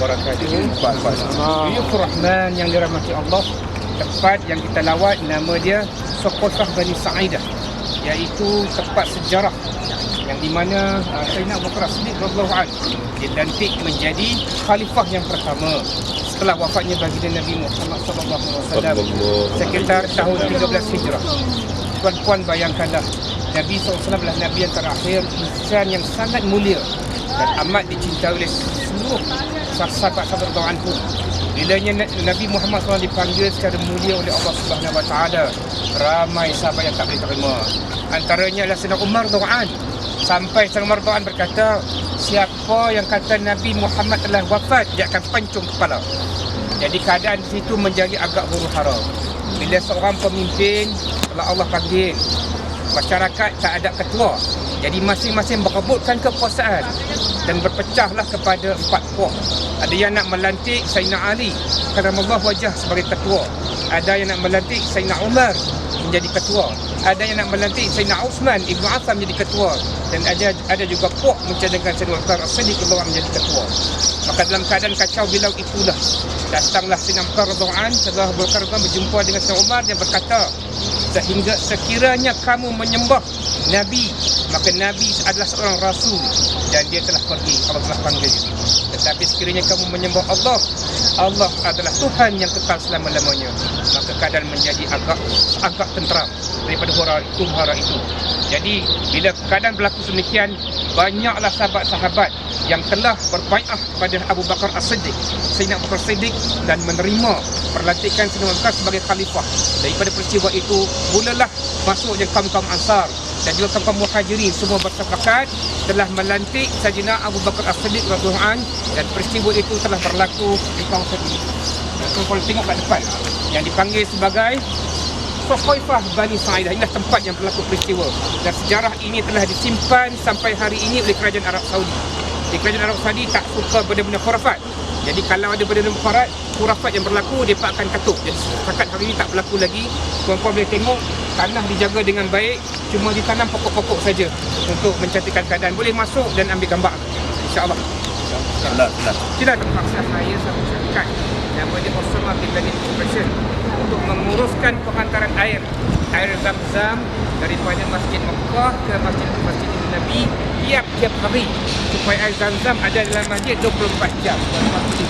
wabarakatuh. Yufur Rahman yang dirahmati Allah. Tempat yang kita lawat nama dia Sokotrah Bani Sa'idah. Iaitu tempat sejarah. Yang di mana uh, Sayyidina Abu Bakar Siddiq radhiyallahu anhu dilantik menjadi khalifah yang pertama setelah wafatnya baginda Nabi Muhammad sallallahu alaihi wasallam sekitar tahun 13 Hijrah. Puan-puan bayangkanlah. Nabi SAW adalah Nabi yang terakhir insan yang sangat mulia dan amat dicintai oleh seluruh sahabat-sahabat radhiyallahu anhu. Bilanya Nabi Muhammad SAW dipanggil secara mulia oleh Allah Subhanahu Wa Taala, ramai sahabat yang tak boleh terima. Antaranya adalah Sayyidina Umar anhu. Sampai Sayyidina Umar anhu berkata, siapa yang kata Nabi Muhammad telah wafat, dia akan pancung kepala. Jadi keadaan di situ menjadi agak huru hara. Bila seorang pemimpin telah Allah panggil, masyarakat tak ada ketua. Jadi masing-masing berebutkan kekuasaan dan berpecahlah kepada empat puak. Ada yang nak melantik Sayyidina Ali karamallahu wajah sebagai ketua. Ada yang nak melantik Sayyidina Umar menjadi ketua. Ada yang nak melantik Sayyidina Uthman Ibn Affan menjadi ketua dan ada ada juga puak mencadangkan Sayyidina As-Siddiq radhiyallahu anhu menjadi ketua. Maka dalam keadaan kacau bilau itulah datanglah Sayyidina radhiyallahu anhu setelah radhiyallahu berjumpa dengan Sayyidina Umar dia berkata sehingga sekiranya kamu menyembah Nabi maka Nabi adalah seorang Rasul dan dia telah pergi Allah telah panggil dia. Tetapi sekiranya kamu menyembah Allah Allah adalah Tuhan yang kekal selama-lamanya. Maka keadaan menjadi agak agak tenteram daripada hura itu hara itu. Jadi bila keadaan berlaku sedemikian banyaklah sahabat-sahabat yang telah berbaiat kepada Abu Bakar As-Siddiq Sayyidina Abu Bakar As-Siddiq dan menerima perlantikan Sayyidina Abu Bakar sebagai khalifah. Daripada peristiwa itu mulalah masuknya kaum-kaum Ansar dan juga kaum-kaum Muhajirin semua bersepakat telah melantik Sayyidina Abu Bakar As-Siddiq radhiyallahu dan peristiwa itu telah berlaku di kawasan ini. Dan kalau tengok kat depan yang dipanggil sebagai Sokhoifah Bani Sa'idah Inilah tempat yang berlaku peristiwa. Dan sejarah ini telah disimpan sampai hari ini oleh kerajaan Arab Saudi. Di kerajaan Arab Saudi tak suka benda-benda khurafat Jadi kalau ada benda-benda khurafat Khurafat yang berlaku, dia akan katuk. Jadi setakat hari ini tak berlaku lagi. Tuan-tuan boleh tengok Tanah dijaga dengan baik. Cuma ditanam pokok-pokok saja Untuk mencantikkan keadaan. Boleh masuk dan ambil gambar. InsyaAllah. Tidak terpaksa saya satu syarikat yang boleh Osama bin Laden Corporation untuk menguruskan penghantaran air. Air zam-zam daripada Masjid Mekah ke Masjid Masjid Nabi tiap-tiap hari. Supaya air zam-zam ada dalam masjid 24 jam Tuan-tuan boleh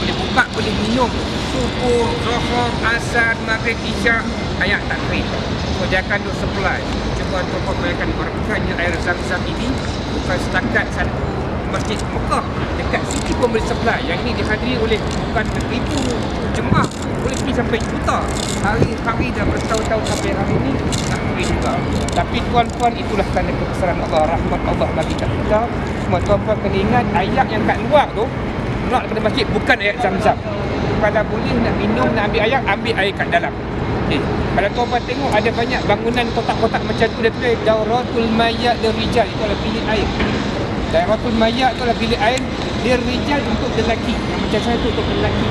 boleh buka boleh minum. Subuh, zuhur, asar, maghrib, isyak ayat tak kering so dia akan duk supply cuma tuan-tuan bayangkan berkatnya air zam-zam ini. Bukan setakat satu Masjid Mekah dekat sini pun boleh supply. Yang ini dihadiri oleh bukan ribu jemaah. Boleh pergi sampai juta. Hari-hari dah bertahun-tahun sampai hari ini tak boleh juga. Tapi tuan-tuan itulah tanda kebesaran Allah. Rahmat Allah bagi kat kita. Semua tuan-tuan kena ingat ayat yang kat luar tu luar daripada masjid bukan ayat zam-zam. Kalau boleh nak minum nak ambil ayat ambil air kat dalam. Okay. Kalau tuan-tuan tengok ada banyak bangunan kotak-kotak macam tu dia tulis Dauratul Mayat dan Rijal. Itu adalah bilik air Dairatul mayat tu adalah bilik air Dia rijal untuk lelaki. Yang macam saya tu untuk lelaki.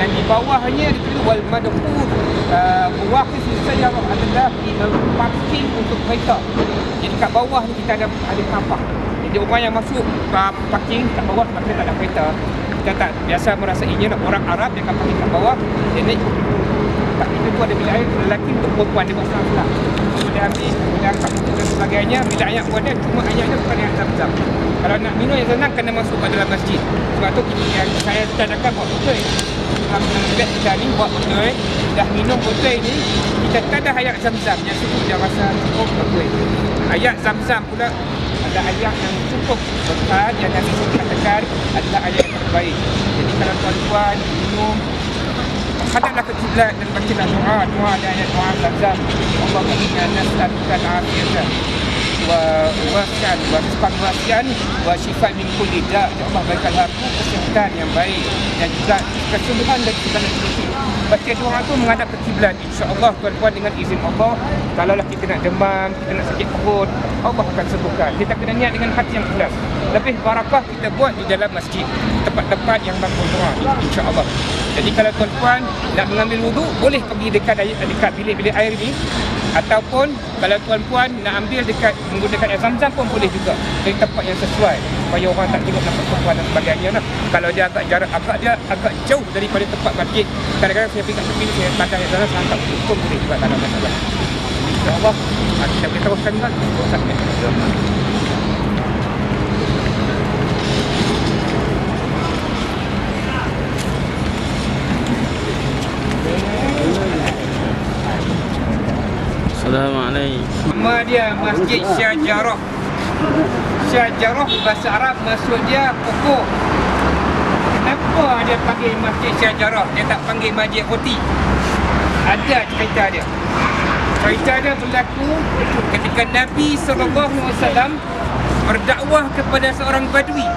Dan di bawahnya dia tulis Wal madhur uh, Waqif sayyarah adalah uh, Parking untuk kereta Jadi kat bawah ni kita ada ada kapak Jadi orang yang masuk uh, parking kat bawah Sebab kita tak ada kereta. Kita tak biasa merasainya nak Orang Arab dia akan parking kat bawah. Dia naik tak kita tu ada bilik air lelaki untuk perempuan. Dia buat Boleh ambil, boleh angkat dan sebagainya Bila ayat ada, cuma ayatnya bukan ayat zam-zam Kalau nak minum yang senang, kena masuk ke dalam masjid. Sebab tu kita, yang saya cadangkan buat betul. Alhamdulillah juga kita ni buat betul. Dah minum betul ni Kita tak ada ayat zam-zam. Yang cukup dia rasa cukup betul. Ayat zam-zam pula ada ayat yang cukup berkat yang Nabi katakan adalah ayat yang terbaik. Jadi kalau tuan-tuan minum hadaplah ke kiblat dan bacalah doa doa dan ayat doa zam Allah inna nas'aluka al-afiyata. Wa wasian wa rizqan wasian wa syifat min kulli da. Ya Allah berikanlah aku kesihatan yang baik dan juga kesembuhan dari segala penyakit baca doa tu menghadap ke kiblat insya-Allah tuan-tuan dengan izin Allah. Kalaulah kita nak demam kita nak sakit perut Allah akan sembuhkan. Kita kena niat dengan hati yang ikhlas. Lebih barakah kita buat di dalam masjid tempat-tempat yang bangun doa insya-Allah jadi kalau tuan-tuan nak mengambil wuduk boleh pergi dekat dekat bilik-bilik air ni Ataupun kalau tuan-puan nak ambil dekat menggunakan air zam-zam pun boleh juga. Dari tempat yang sesuai supaya orang tak tengok nampak perempuan dan sebagainya lah. Kalau dia agak jarak agak dia agak jauh daripada tempat masjid. Kadang-kadang saya pergi kat tepi ni saya pakai air zam-zam saya pun boleh juga tak ada masalah. InsyaAllah ah, kita boleh teruskan juga. Teruskan. Assalamualaikum. Nama dia Masjid Syajarah. Syajarah bahasa Arab maksud dia pokok. Kenapa dia panggil Masjid Syajarah? Dia tak panggil Masjid Koti. Ada cerita dia. Cerita dia berlaku ketika Nabi SAW berdakwah kepada seorang badui.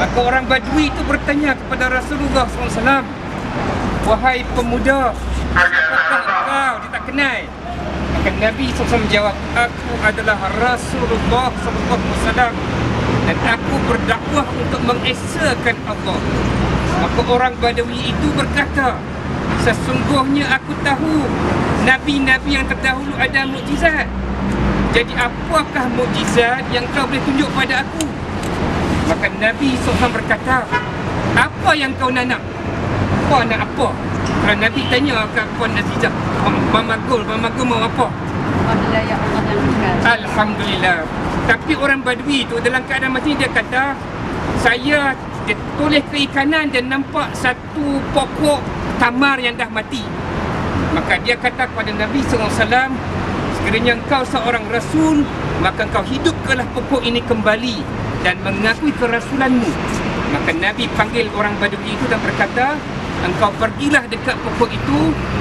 Maka orang badui itu bertanya kepada Rasulullah SAW. Wahai pemuda, apakah kau? Dia tak kenal. Maka Nabi SAW menjawab, aku adalah Rasulullah SAW dan aku berdakwah untuk mengesakan Allah. Maka orang Badawi itu berkata, sesungguhnya aku tahu Nabi-Nabi yang terdahulu ada mukjizat. Jadi apakah mukjizat yang kau boleh tunjuk pada aku? Maka Nabi SAW berkata, apa yang kau nanam? Apa nak apa? Kalau Nabi tanya ke Puan Nazizah Mama Gul, Mama mau apa? Alhamdulillah ya Allah yang. Alhamdulillah Tapi orang Badui tu dalam keadaan macam ni dia kata Saya dia tulis ke kanan dan nampak satu pokok tamar yang dah mati Maka dia kata kepada Nabi SAW Sekiranya engkau seorang Rasul Maka engkau hidupkanlah pokok ini kembali Dan mengakui kerasulanmu Maka Nabi panggil orang Badui itu dan berkata engkau pergilah dekat pokok itu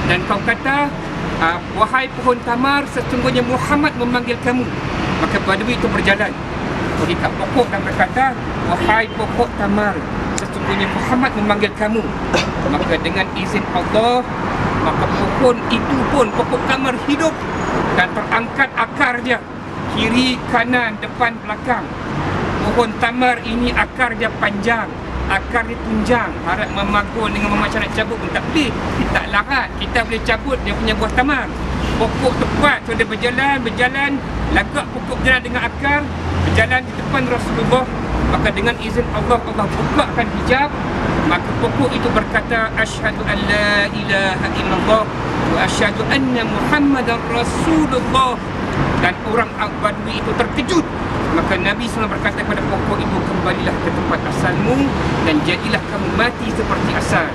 dan kau kata uh, wahai pohon tamar sesungguhnya Muhammad memanggil kamu. Maka badui itu berjalan. Pergi kat pokok dan berkata wahai pokok tamar sesungguhnya Muhammad memanggil kamu. Maka dengan izin Allah maka pohon itu pun pokok tamar hidup dan terangkat akar dia kiri kanan depan belakang. Pohon tamar ini akar dia panjang akar dia tunjang. Harap memagun dengan memacam nak cabut pun boleh tak larat. Kita boleh cabut dia punya buah tamar. Pokok tepat so dia berjalan berjalan. Lagak pokok berjalan dengan akar. Berjalan di depan Rasulullah. Maka dengan izin Allah Allah bukakan hijab. Maka pokok itu berkata asyhadu an la ilaha illallah wa asyhadu anna muhammadar rasulullah. Dan orang Badui itu terkejut maka Nabi SAW berkata kepada pokok itu kembalilah ke tempat asalmu dan jadilah kamu mati seperti asal.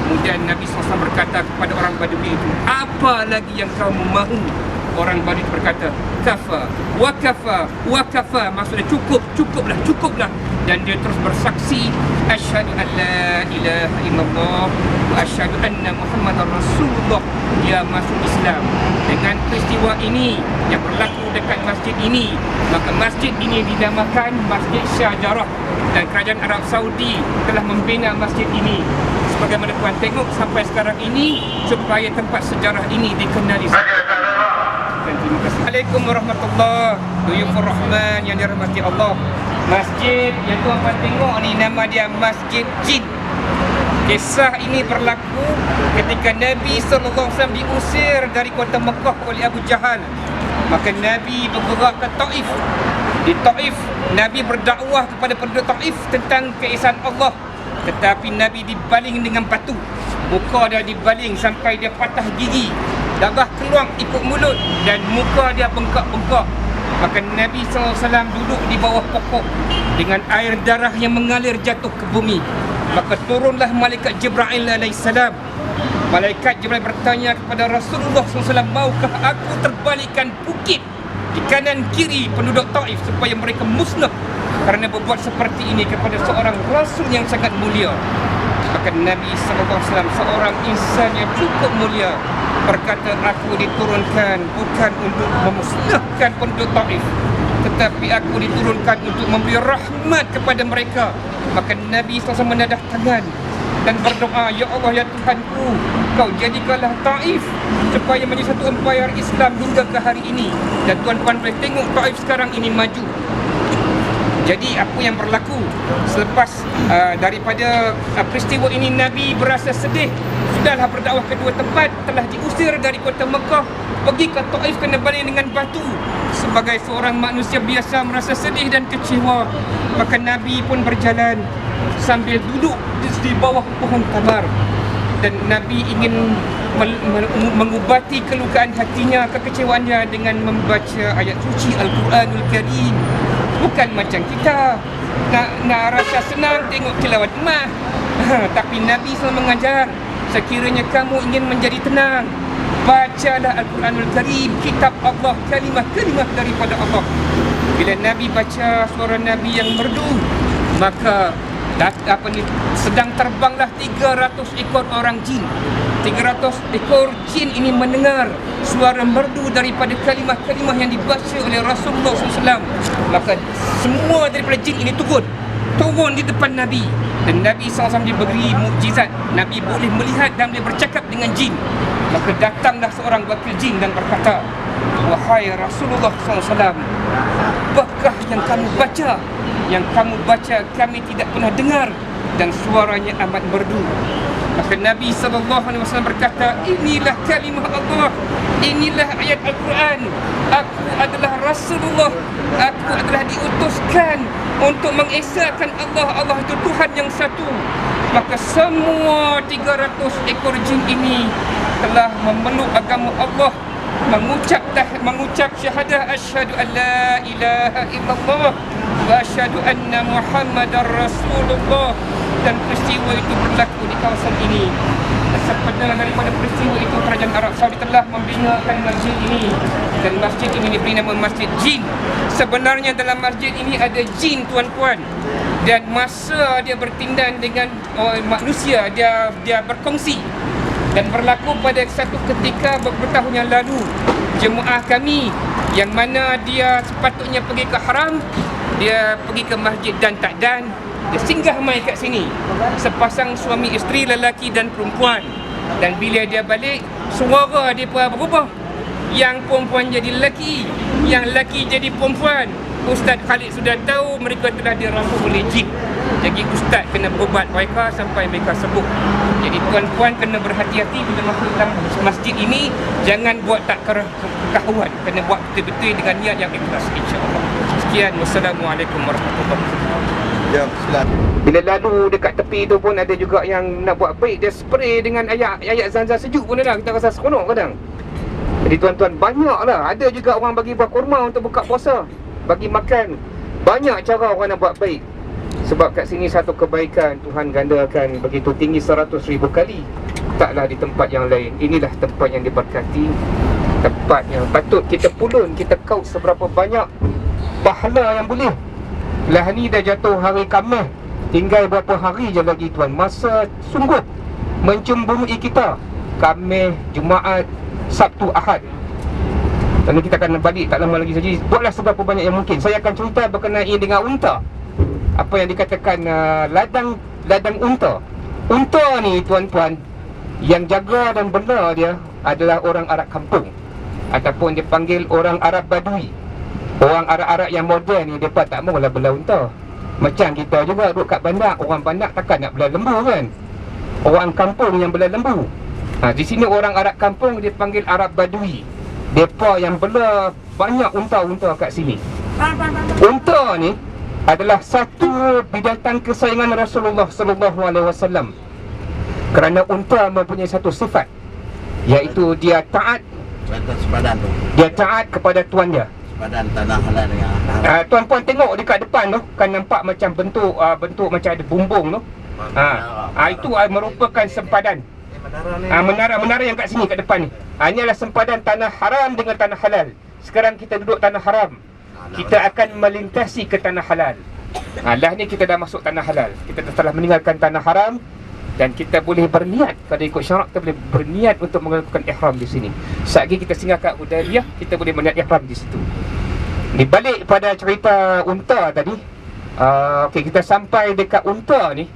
Kemudian Nabi SAW berkata kepada orang Badui itu apa lagi yang kamu mahu orang Badui berkata kafa wa kafa wa kafa. Maksudnya cukup cukuplah cukuplah. Dan dia terus bersaksi asyhadu an la ilaha illallah wa asyhadu anna muhammadar rasulullah. Dia masuk Islam. Dengan peristiwa ini yang berlaku dekat masjid ini maka masjid ini dinamakan Masjid Syajarah dan kerajaan Arab Saudi telah membina masjid ini. Sebagaimana tuan tengok sampai sekarang ini supaya tempat sejarah ini dikenali. Kasih. Assalamualaikum warahmatullahi Duyufur Rahman yang dirahmati Allah. Masjid yang tuan puan tengok ni nama dia Masjid Jin. Kisah ini berlaku ketika Nabi SAW diusir dari kota Mekah oleh Abu Jahal. Maka Nabi bergerak ke Taif. Di Taif, Nabi berdakwah kepada penduduk Taif tentang keesaan Allah. Tetapi Nabi dibaling dengan batu. Muka dia dibaling sampai dia patah gigi darah keluar ikut mulut dan muka dia bengkak-bengkak. Maka Nabi SAW duduk di bawah pokok dengan air darah yang mengalir jatuh ke bumi. Maka turunlah malaikat Jibril AS malaikat Jibril bertanya kepada Rasulullah SAW maukah aku terbalikkan bukit di kanan kiri penduduk Taif supaya mereka musnah kerana berbuat seperti ini kepada seorang Rasul yang sangat mulia? Maka Nabi SAW seorang insan yang cukup mulia berkata aku diturunkan bukan untuk memusnahkan penduduk Taif tetapi aku diturunkan untuk memberi rahmat kepada mereka. Maka Nabi SAW menadah tangan dan berdoa ya Allah ya Tuhanku kau jadikanlah Taif supaya menjadi satu empayar Islam hingga ke hari ini. Dan tuan-tuan boleh tengok Taif sekarang ini maju Jadi apa yang berlaku selepas uh, daripada uh, peristiwa ini Nabi berasa sedih. Sudahlah berdakwah ke dua tempat telah diusir dari kota Mekah pergi ke Taif kena balik dengan batu. Sebagai seorang manusia biasa merasa sedih dan kecewa maka Nabi pun berjalan sambil duduk di di bawah pohon tamar dan Nabi ingin mengubati kelukaan hatinya, kekecewaannya dengan membaca ayat suci Al-Quranul Karim. Bukan macam kita nak, nak rasa senang tengok tilawat emas. Tapi Nabi selalu mengajar, sekiranya kamu ingin menjadi tenang, bacalah Al-Quranul Karim, kitab Allah, kalimah-kalimah daripada Allah. Bila Nabi baca suara Nabi yang merdu, maka apa ni sedang terbanglah 300 ekor orang jin. 300 ekor jin ini mendengar suara merdu daripada kalimah-kalimah yang dibaca oleh Rasulullah SAW. Maka semua daripada jin ini turun. Turun di depan Nabi. Dan Nabi SAW diberi mukjizat. Nabi boleh melihat dan boleh bercakap dengan jin. Maka datanglah seorang wakil jin dan berkata, Wahai Rasulullah SAW, apakah yang kamu baca? Yang kamu baca kami tidak pernah dengar dan suaranya amat merdu. Maka Nabi SAW berkata, inilah kalimah Allah, inilah ayat Al-Quran. Aku adalah Rasulullah, aku adalah diutuskan untuk mengesahkan Allah. Allah itu Tuhan yang satu. Maka semua 300 ekor jin ini telah memeluk agama Allah mengucap dah mengucap syahadah asyhadu an la ilaha illallah wa asyhadu anna muhammadar rasulullah dan peristiwa itu berlaku di kawasan ini. Sebenarnya daripada peristiwa itu kerajaan Arab Saudi telah membinakan masjid ini. Dan masjid ini diberi nama Masjid Jin. Sebenarnya dalam masjid ini ada jin tuan-puan dan masa dia bertindan dengan oh, manusia dia dia berkongsi dan berlaku pada satu ketika beberapa tahun yang lalu. Jemaah kami yang mana dia sepatutnya pergi ke haram dia pergi ke masjid dan tak dan singgah mai kat sini. Sepasang suami isteri lelaki dan perempuan. Dan bila dia balik suara dia pun berubah. Yang perempuan jadi lelaki yang lelaki jadi perempuan. Ustaz Khalid sudah tahu mereka telah dirasuh oleh jin. Jadi Ustaz kena berubat mereka sampai mereka sembuh. Jadi tuan-puan kena berhati-hati bila masuk dalam masjid ini. Jangan buat tak kekahuan kena buat betul-betul dengan niat yang ikhlas insya-Allah. Sekian. Wassalamualaikum warahmatullahi wabarakatuh Bila lalu dekat tepi tu pun ada juga yang nak buat baik. Dia spray dengan ayat ayat zam-zam sejuk pun ada kita rasa seronok kadang. Jadi tuan-tuan banyak lah Ada juga orang bagi buah kurma untuk buka puasa Bagi makan. Banyak cara orang nak buat baik. Sebab kat sini satu kebaikan Tuhan gandakan begitu tinggi 100 ribu kali. Taklah di tempat yang lain. Inilah tempat yang diberkati. Tempat yang patut kita pulun Kita kaut seberapa banyak Pahala yang boleh Lah ni dah jatuh hari Khamis Tinggal berapa hari je lagi tuan? Masa sungguh Mencemburui kita. Khamis, Jumaat, Sabtu, Ahad. Dan kita akan balik tak lama lagi saja. Buatlah seberapa banyak yang mungkin. Saya akan cerita berkenaan dengan unta. Apa yang dikatakan uh, ladang ladang unta. Unta ni tuan-tuan Yang jaga dan bela dia adalah orang Arab kampung. Ataupun dia panggil orang Arab Badui Orang Arab-Arab yang moden ni Mereka tak maulah bela unta Macam kita juga duduk kat bandar Orang bandar takkan nak bela lembu kan? Orang kampung yang bela lembu. Ha, Di sini orang Arab kampung Dia panggil Arab Badui. Mereka yang bela banyak unta-unta kat sini. Unta ni adalah satu binatang kesayangan Rasulullah sallallahu alaihi wasallam. Kerana unta mempunyai satu sifat iaitu dia taat dia taat kepada tuannya. Sepadan tanah halal yang Uh, tuan-puan tengok dekat depan tu kan nampak macam bentuk uh, bentuk macam ada bumbung tu. Ha, uh, itu uh, merupakan sempadan. Ah menara-menara yang kat sini kat depan ni. Ah ini adalah sempadan tanah haram dengan tanah halal. Sekarang kita duduk tanah haram. Kita akan melintasi ke tanah halal. Ah lah ni kita dah masuk tanah halal. Kita dah telah meninggalkan tanah haram dan kita boleh berniat kalau ikut syarak kita boleh berniat untuk melakukan ihram di sini. Saat kita singgah kat Hudaybiyah, kita boleh berniat ihram di situ. Di balik pada cerita unta tadi, uh, okay, kita sampai dekat unta ni,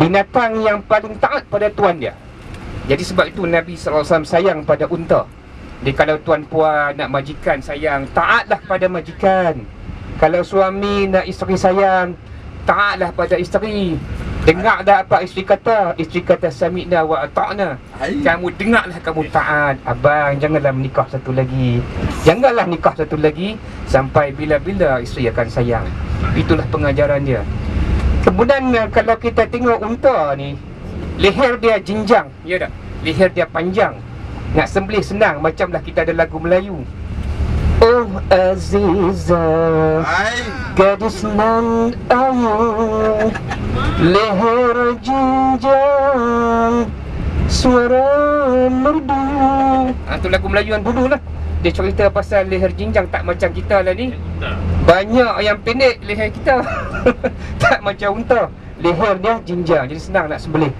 binatang yang paling taat pada tuan dia. Jadi sebab itu Nabi SAW sayang pada unta Jadi kalau tuan puan nak majikan sayang Taatlah pada majikan Kalau suami nak isteri sayang, taatlah pada isteri. Dengar dah apa isteri kata. Isteri kata sami'na wa ata'na. Hai. Kamu dengarlah kamu taat. Abang janganlah menikah satu lagi. Janganlah nikah satu lagi sampai bila-bila isteri akan sayang. Itulah pengajaran dia. Kemudian eh, kalau kita tengok unta ni, leher dia jenjang, ya tak? Leher dia panjang. Nak sembelih senang macamlah kita ada lagu Melayu. Oh Aziza. Gadis nan ayu Leher jenjang Suara merdu. Ha, tu lagu Melayuan dulu lah. Dia cerita pasal leher jenjang tak macam kita lah ni. Banyak yang pendek leher kita. Tak macam unta. Leher dia jenjang Jadi senang nak sembelih.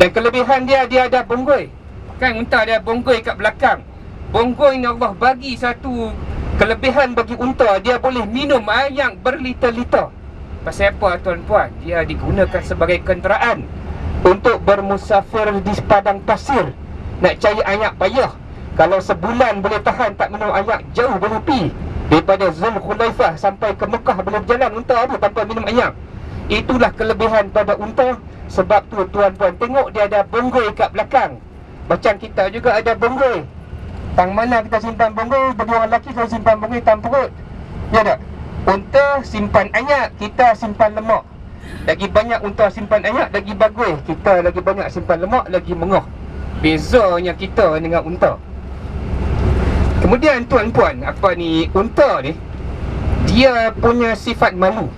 Dan kelebihan dia Dia ada bonggoi. Kan unta dia bonggoi kat belakang. Bonggoi ni Allah bagi satu Kelebihan bagi unta. Dia boleh minum air yang berliter-liter Pasal apa tuan-puan? Dia digunakan sebagai kenderaan Untuk bermusafir di padang pasir. Nak cari ayak payah. Kalau sebulan boleh tahan tak minum ayak Jauh boleh Daripada Zul Khulaifah sampai ke Mekah boleh berjalan unta tu tanpa minum ayak. Itulah kelebihan pada unta. Sebab tu tuan-puan tengok dia ada bonggoi kat belakang. Macam kita juga ada bonggoi Tang mana kita simpan bonggoi Bagi orang lelaki kalau simpan bonggoi tang perut. Ya tak? Unta simpan ayak Kita simpan lemak. Lagi banyak unta simpan ayak Lagi bagus. Kita lagi banyak simpan lemak Lagi mengoh Bezanya kita dengan unta. Kemudian tuan-puan Apa ni Unta ni? Dia punya sifat malu.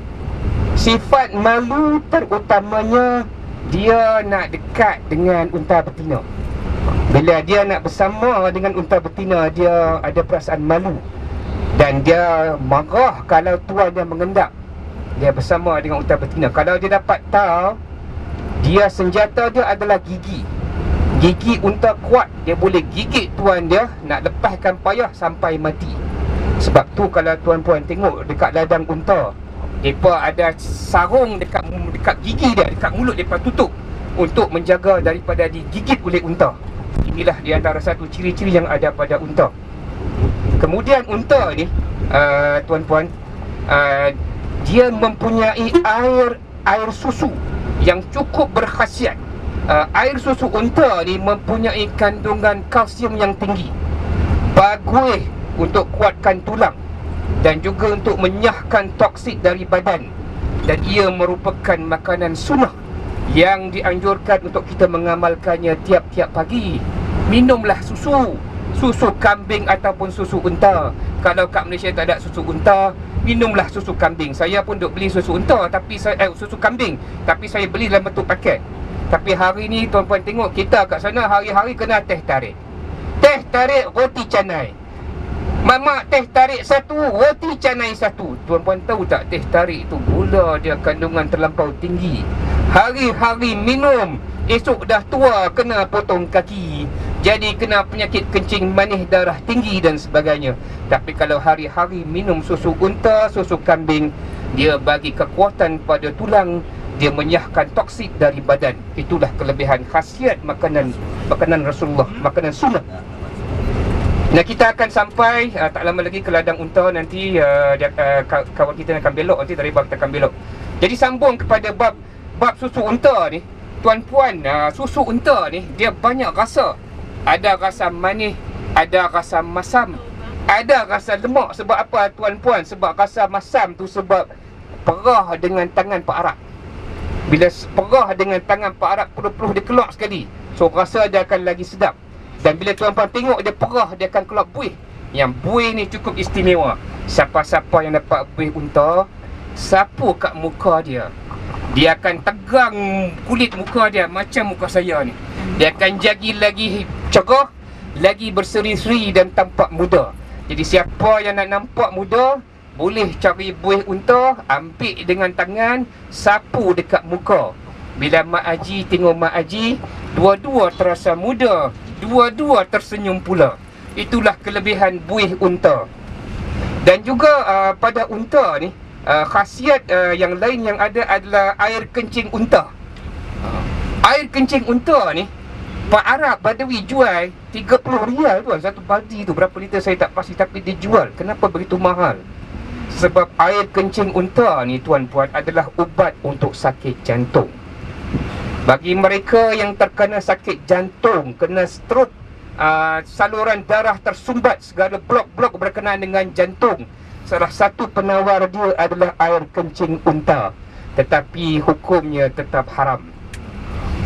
Sifat malu terutamanya Dia nak dekat dengan unta betina. Bila dia nak bersama dengan unta betina Dia ada perasaan malu Dan dia marah kalau tuan dia mengendap. Dia bersama dengan unta betina Kalau dia dapat tahu Dia senjata dia adalah gigi. Gigi unta kuat. Dia boleh gigit tuan dia Nak lepaskan payah sampai mati. Sebab tu kalau tuan-puan tengok Dekat ladang unta Mereka ada sarung dekat dekat gigi dia Dekat mulut mereka tutup Untuk menjaga daripada digigit oleh unta. Inilah di antara satu ciri-ciri yang ada pada unta. Kemudian unta ni, uh, tuan-puan, uh, dia mempunyai air air susu yang cukup berkhasiat. Uh, air susu unta ni mempunyai kandungan kalsium yang tinggi. Bagus untuk kuatkan tulang dan juga untuk menyahkan toksik dari badan. Dan ia merupakan makanan sunnah yang dianjurkan untuk kita mengamalkannya tiap-tiap pagi. Minumlah susu. Susu kambing ataupun susu unta. Kalau kat Malaysia tak ada susu unta, minumlah susu kambing. Saya pun duk beli susu unta tapi saya eh, susu kambing, tapi saya beli dalam bentuk paket. Tapi hari ni tuan-puan tengok kita kat sana hari-hari kena teh tarik. Teh tarik roti canai. Mamak teh tarik satu, roti canai satu. Tuan-puan tahu tak teh tarik tu gula dia kandungan terlampau tinggi. Hari-hari minum, esok dah tua kena potong kaki. Jadi kena penyakit kencing manis darah tinggi dan sebagainya. Tapi kalau hari-hari minum susu unta, susu kambing, dia bagi kekuatan pada tulang, dia menyahkan toksik dari badan. Itulah kelebihan khasiat makanan makanan Rasulullah, makanan sunnah. Nah kita akan sampai uh, tak lama lagi ke ladang unta nanti uh, dia, uh, kawan kita akan belok nanti dari bab kita akan belok. Jadi sambung kepada bab bab susu unta ni, tuan-puan uh, susu unta ni dia banyak rasa. Ada rasa manis, ada rasa masam, ada rasa lemak sebab apa tuan-puan? Sebab rasa masam tu sebab perah dengan tangan Pak Arab. Bila perah dengan tangan Pak Arab peluh-peluh dia keluar sekali. So rasa dia akan lagi sedap. Dan bila tuan-puan tengok dia perah dia akan keluar buih. Yang buih ni cukup istimewa. Siapa-siapa yang dapat buih unta, sapu kat muka dia. Dia akan tegang kulit muka dia macam muka saya ni. Dia akan jadi lagi cerah, lagi berseri-seri dan tampak muda. Jadi siapa yang nak nampak muda, boleh cari buih unta, ambil dengan tangan, sapu dekat muka. Bila Mak Haji tengok Mak Haji, dua-dua terasa muda, dua-dua tersenyum pula. Itulah kelebihan buih unta. Dan juga uh, pada unta ni, uh, khasiat uh, yang lain yang ada adalah air kencing unta. Air kencing unta ni, Pak Arab Badawi jual 30 rial tuan satu baldi tu berapa liter saya tak pasti tapi dia jual kenapa begitu mahal Sebab air kencing unta ni tuan-puan adalah ubat untuk sakit jantung. Bagi mereka yang terkena sakit jantung, kena stroke, uh, saluran darah tersumbat, segala blok-blok berkenaan dengan jantung. Salah satu penawar dia adalah air kencing unta. Tetapi hukumnya tetap haram.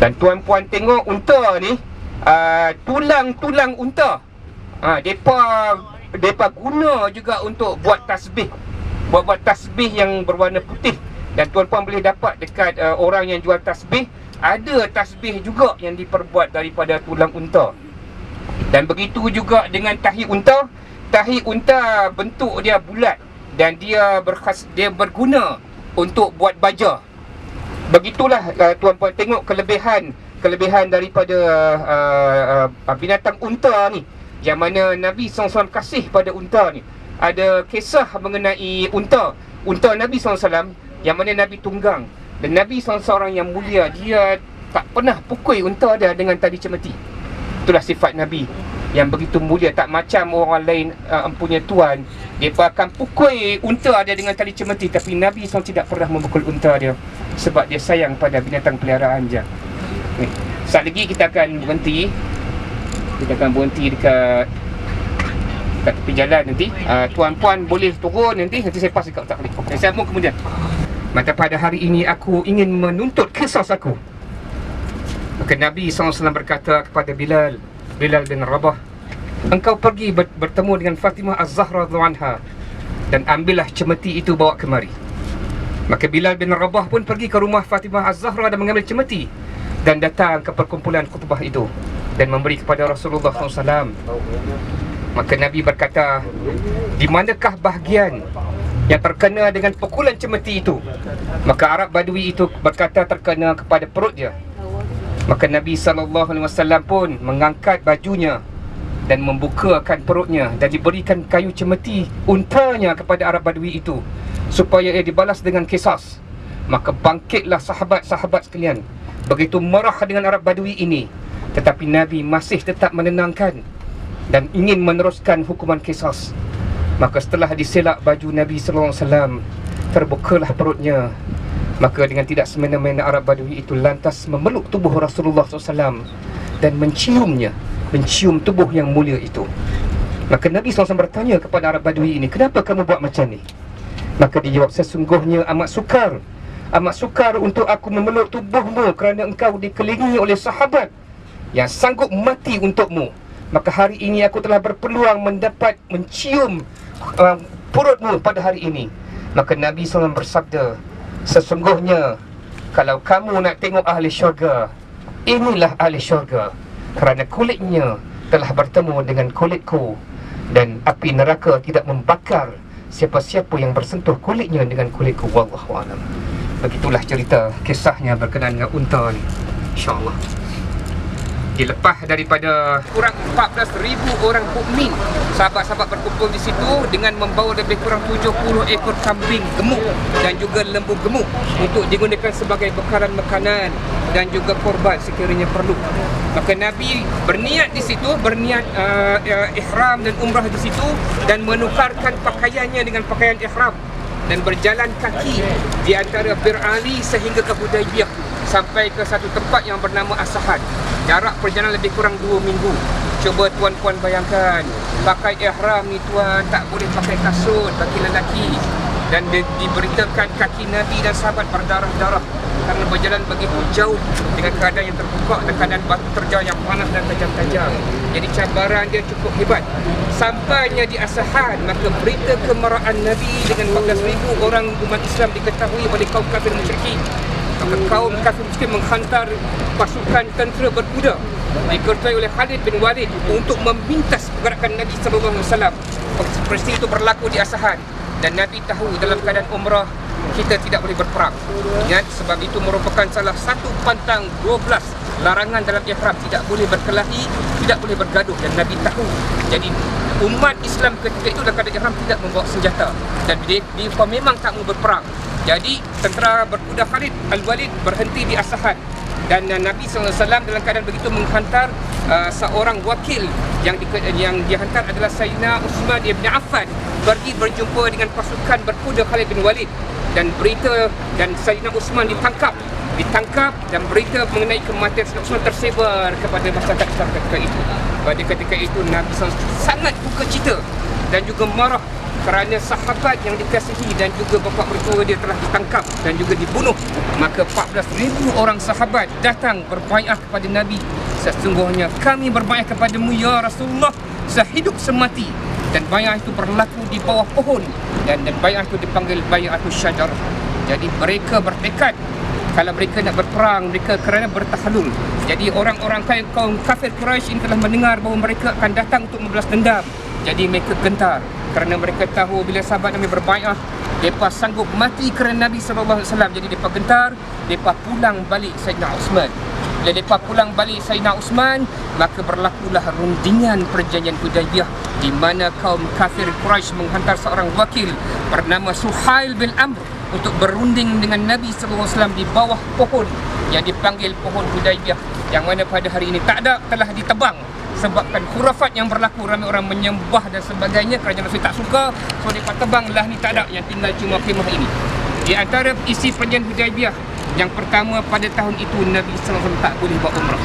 Dan tuan-puan tengok unta ni, uh, tulang-tulang unta. Ha, depa depa guna juga untuk buat tasbih. Buat-buat tasbih yang berwarna putih. Dan tuan-puan boleh dapat dekat uh, orang yang jual tasbih, ada tasbih juga yang diperbuat daripada tulang unta. Dan begitu juga dengan tahi unta. Tahi unta bentuk dia bulat dan dia berkhas dia berguna untuk buat baja. Begitulah uh, tuan-puan tengok kelebihan kelebihan daripada uh, uh, binatang unta ni yang mana Nabi SAW kasih pada unta ni. Ada kisah mengenai unta. Unta Nabi SAW yang mana Nabi tunggang. Dan Nabi seorang yang mulia. Dia tak pernah pukul unta dia dengan tali cemeti. Itulah sifat Nabi yang begitu mulia tak macam orang lain uh, empunya tuan. Dia akan pukul unta dia dengan tali cemeti. Tapi Nabi SAW tidak pernah memukul unta dia. Sebab dia sayang pada binatang peliharaan je ni. saat lagi kita akan berhenti. Kita akan berhenti dekat dekat tepi jalan nanti. Uh, tuan-puan boleh turun nanti. Nanti saya pas dekat tak boleh okay, saya sambung kemudian. Maka pada hari ini aku ingin menuntut kisah aku. Maka Nabi SAW berkata kepada Bilal Bilal bin Rabah Engkau pergi ber- bertemu dengan Fatimah Az-Zahra anha Dan ambillah cemeti itu bawa kemari. Maka Bilal bin Rabah pun pergi ke rumah Fatimah Az-Zahra dan mengambil cemeti Dan datang ke perkumpulan khutbah itu Dan memberi kepada Rasulullah SAW Maka Nabi berkata Di manakah bahagian yang terkena dengan pukulan cemeti itu? Maka Arab Badui itu berkata terkena kepada perut dia Maka Nabi SAW pun mengangkat bajunya dan membukakan perutnya dan diberikan kayu cemeti untanya kepada Arab Badui itu supaya ia dibalas dengan kisas. Maka bangkitlah sahabat-sahabat sekalian begitu marah dengan Arab Badui ini tetapi Nabi masih tetap menenangkan dan ingin meneruskan hukuman kisas. Maka setelah diselak baju Nabi wasallam terbukalah perutnya Maka dengan tidak semena-mena Arab Badui itu lantas memeluk tubuh Rasulullah SAW dan menciumnya, mencium tubuh yang mulia itu. Maka Nabi SAW bertanya kepada Arab Badui ini, kenapa kamu buat macam ni? Maka dia jawab, sesungguhnya amat sukar. Amat sukar untuk aku memeluk tubuhmu kerana engkau dikelilingi oleh sahabat yang sanggup mati untukmu. Maka hari ini aku telah berpeluang mendapat mencium uh, perutmu pada hari ini. Maka Nabi SAW bersabda, Sesungguhnya Kalau kamu nak tengok ahli syurga Inilah ahli syurga Kerana kulitnya telah bertemu dengan kulitku Dan api neraka tidak membakar Siapa-siapa yang bersentuh kulitnya dengan kulitku. Wallahualam Begitulah cerita kisahnya berkenaan dengan unta ni. InsyaAllah dilepas daripada kurang 14,000 orang mukmin sahabat-sahabat berkumpul di situ dengan membawa lebih kurang 70 ekor kambing gemuk dan juga lembu gemuk untuk digunakan sebagai bekaran makanan dan juga korban sekiranya perlu. Maka Nabi berniat di situ berniat uh, uh, ihram dan umrah di situ dan menukarkan pakaiannya dengan pakaian ihram dan berjalan kaki di antara Bir Ali sehingga ke Hudaybiyah sampai ke satu tempat yang bernama Asahan. Jarak perjalanan lebih kurang 2 minggu. Cuba tuan-puan bayangkan Pakai ihram ni tuan tak boleh pakai kasut bagi lelaki. Dan di, diberitakan kaki Nabi dan sahabat berdarah-darah Kerana berjalan begitu jauh Dengan keadaan yang terbuka Dan keadaan batu terjal yang panas dan tajam-tajam. Jadi cabaran dia cukup hebat. Sampainya di Asahan Maka berita kemarahan Nabi Dengan 14,000 orang umat Islam diketahui oleh kaum kafir musyrikin kaum kafir miskin menghantar pasukan tentera berkuda dikertai oleh Khalid bin Walid untuk memintas pergerakan Nabi sallallahu alaihi wasallam. Peristiwa itu berlaku di Asahan dan Nabi tahu dalam keadaan umrah kita tidak boleh berperang. Ingat sebab itu merupakan salah satu pantang 12 larangan dalam ihram tidak boleh berkelahi, tidak boleh bergaduh dan Nabi tahu. Jadi umat Islam ketika itu dalam keadaan ihram tidak membawa senjata dan dia, dia memang tak mau berperang. Jadi tentera berkuda Khalid Al-Walid berhenti di Asahan. Dan Nabi SAW dalam keadaan begitu menghantar uh, seorang wakil yang di, yang dihantar adalah Sayyidina Uthman ibn Affan pergi berjumpa dengan pasukan berkuda Khalid bin Walid. Dan berita dan Sayyidina Uthman ditangkap. Ditangkap dan berita mengenai kematian Sayyidina Uthman tersebar kepada masyarakat ketika itu. Pada ketika itu Nabi SAW sangat buka cita dan juga marah kerana sahabat yang dikasihi dan juga bapa mertua dia telah ditangkap dan juga dibunuh. Maka 14,000 orang sahabat datang berbaiat kepada Nabi. Sesungguhnya kami berbaiat kepadamu ya Rasulullah. Sehidup semati. Dan baiat itu berlaku di bawah pohon. Dan, dan baiat itu dipanggil baiatul syajar. Jadi mereka bertekad. Kalau mereka nak berperang mereka kerana bertahalul. Jadi orang-orang kaum kafir Quraisy ini telah mendengar bahawa mereka akan datang untuk membalas dendam. Jadi mereka gentar kerana mereka tahu bila sahabat Nabi berbaiat mereka sanggup mati kerana Nabi SAW jadi mereka gentar mereka pulang balik Sayyidina Osman bila mereka pulang balik Sayyidina Osman maka berlakulah rundingan perjanjian Hudaybiyah di mana kaum kafir Quraisy menghantar seorang wakil bernama Suhail bin Amr untuk berunding dengan Nabi SAW di bawah pohon yang dipanggil pohon Hudaybiyah yang mana pada hari ini tak ada telah ditebang sebabkan khurafat yang berlaku. Ramai orang menyembah dan sebagainya kerajaan Rasul tak suka. So mereka tebang lah ni tak ada. Yang tinggal cuma khemah ini. Di antara isi perjanjian Hudaybiyah yang pertama pada tahun itu Nabi SAW tak boleh buat umrah.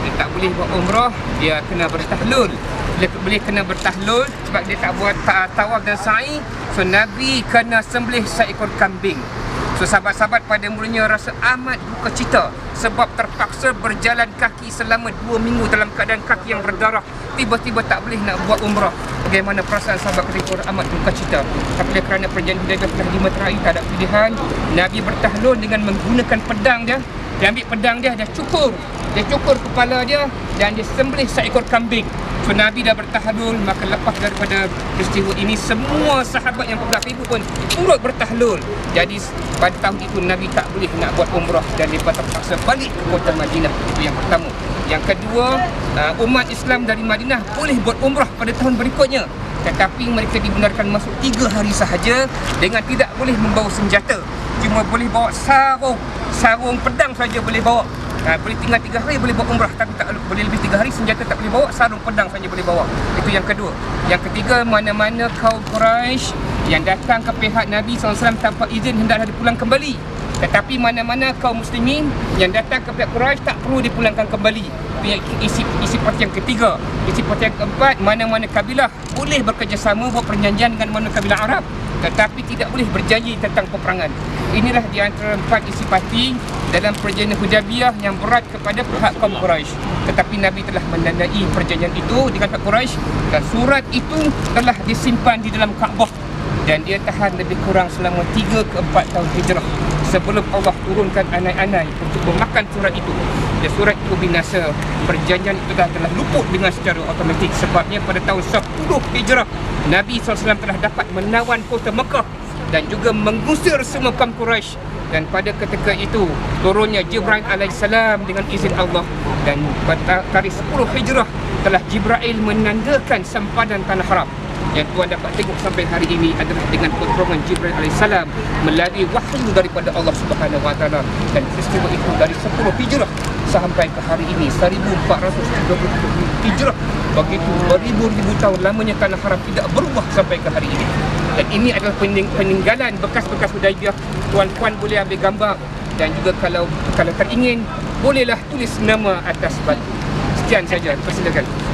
Dia tak boleh buat umrah dia kena bertahlul. Dia boleh kena bertahlul sebab dia tak buat ta- tawaf dan sa'i. So Nabi kena sembelih seekor kambing So sahabat-sahabat pada mulanya rasa amat duka cita sebab terpaksa berjalan kaki selama dua minggu dalam keadaan kaki yang berdarah. Tiba-tiba tak boleh nak buat umrah. Bagaimana perasaan sahabat ketika amat duka cita? Tapi kerana perjanjian Hudaybiyah telah dimeterai tak ada pilihan Nabi bertahlul dengan menggunakan pedang dia dia ambil pedang dia dia cukur dia cukur kepala dia dan dia sembelih seekor kambing So Nabi dah bertahlul maka lepas daripada peristiwa ini semua sahabat yang 14 ribu pun turut bertahlul. Jadi pada tahun itu Nabi tak boleh nak buat umrah dan dia terpaksa balik ke kota Madinah. Itu yang pertama. Yang kedua, uh, umat Islam dari Madinah boleh buat umrah pada tahun berikutnya. Tetapi mereka dibenarkan masuk tiga hari sahaja dengan tidak boleh membawa senjata. Cuma boleh bawa sarung, sarung pedang saja boleh bawa. Ha, boleh tinggal tiga hari boleh bawa umrah. Tapi tak boleh lebih tiga hari senjata tak boleh bawa sarung pedang saja boleh bawa. Itu yang kedua. Yang ketiga mana-mana kaum Quraisy yang datang ke pihak Nabi SAW tanpa izin hendaklah dipulang kembali tetapi mana-mana kaum muslimin yang datang ke pihak Quraisy tak perlu dipulangkan kembali isi isi parti yang ketiga isi parti yang keempat mana-mana kabilah boleh bekerjasama buat perjanjian dengan mana kabilah Arab tetapi tidak boleh berjanji tentang peperangan. Inilah di antara empat isi parti dalam perjanjian Hudaybiyah yang berat kepada pihak kaum Quraisy. Tetapi Nabi telah menandai perjanjian itu dengan pihak Quraisy dan surat itu telah disimpan di dalam Kaabah dan dia tahan lebih kurang selama 3 ke 4 tahun hijrah sebelum Allah turunkan anai-anai untuk memakan surat itu. Dan surat itu binasa. Perjanjian itu dah telah luput dengan secara automatik. Sebabnya pada tahun 10 hijrah Nabi SAW telah dapat menawan kota Mekah dan juga mengusir semua kaum Quraisy. Dan pada ketika itu turunnya Jibril alaihissalam dengan izin Allah. Dan pada tarikh 10 hijrah telah Jibril menandakan sempadan tanah haram yang tuan dapat tengok sampai hari ini adalah dengan pertolongan Jibril alaihissalam melalui wahyu daripada Allah Subhanahu wa taala. Dan peristiwa itu dari 10 hijrah sampai ke hari ini 1430 hijrah. Begitu beribu-ribu tahun lamanya tanah haram tidak berubah sampai ke hari ini. Dan ini adalah pening- peninggalan bekas-bekas Hudaybiyah tuan-tuan boleh ambil gambar dan juga kalau kalau teringin bolehlah tulis nama atas batu. Sekian saja. Persilakan